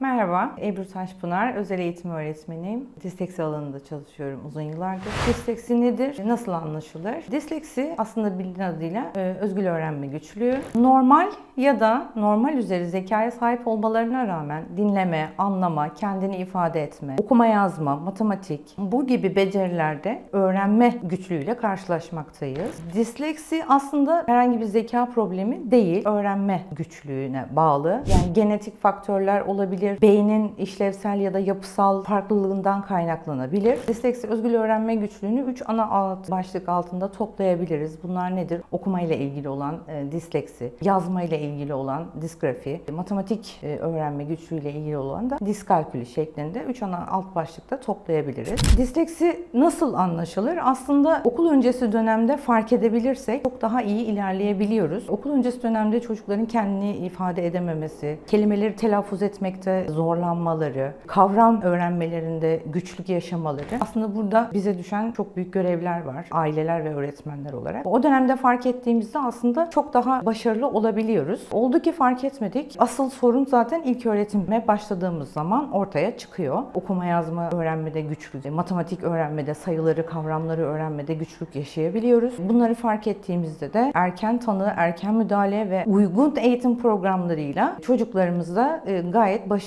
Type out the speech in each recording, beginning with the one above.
Merhaba, Ebru Taşpınar, özel eğitim öğretmeniyim. Disleksi alanında çalışıyorum uzun yıllardır. Disleksi nedir? Nasıl anlaşılır? Disleksi aslında bildiğin adıyla e, özgül öğrenme güçlüğü. Normal ya da normal üzeri zekaya sahip olmalarına rağmen dinleme, anlama, kendini ifade etme, okuma yazma, matematik bu gibi becerilerde öğrenme güçlüğüyle karşılaşmaktayız. Disleksi aslında herhangi bir zeka problemi değil, öğrenme güçlüğüne bağlı. Yani genetik faktörler olabilir, beynin işlevsel ya da yapısal farklılığından kaynaklanabilir. Disleksi özgül öğrenme güçlüğünü 3 ana alt başlık altında toplayabiliriz. Bunlar nedir? Okuma ile ilgili olan e, disleksi, yazma ile ilgili olan disgrafi, matematik e, öğrenme güçlüğüyle ilgili olan da diskalkülü şeklinde 3 ana alt başlıkta toplayabiliriz. Disleksi nasıl anlaşılır? Aslında okul öncesi dönemde fark edebilirsek çok daha iyi ilerleyebiliyoruz. Okul öncesi dönemde çocukların kendini ifade edememesi, kelimeleri telaffuz etmekte zorlanmaları, kavram öğrenmelerinde güçlük yaşamaları aslında burada bize düşen çok büyük görevler var. Aileler ve öğretmenler olarak. O dönemde fark ettiğimizde aslında çok daha başarılı olabiliyoruz. Oldu ki fark etmedik. Asıl sorun zaten ilk öğretime başladığımız zaman ortaya çıkıyor. Okuma yazma öğrenmede güçlük, matematik öğrenmede, sayıları, kavramları öğrenmede güçlük yaşayabiliyoruz. Bunları fark ettiğimizde de erken tanı, erken müdahale ve uygun eğitim programlarıyla çocuklarımızda e, gayet başarılı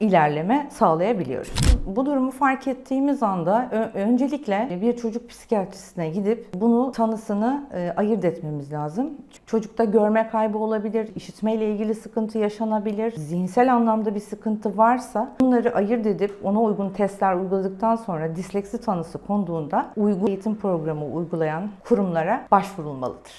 ilerleme sağlayabiliyoruz. Bu durumu fark ettiğimiz anda öncelikle bir çocuk psikiyatrisine gidip bunu tanısını e, ayırt etmemiz lazım. Çocukta görme kaybı olabilir, işitme ile ilgili sıkıntı yaşanabilir, zihinsel anlamda bir sıkıntı varsa bunları ayırt edip ona uygun testler uyguladıktan sonra disleksi tanısı konduğunda uygun eğitim programı uygulayan kurumlara başvurulmalıdır.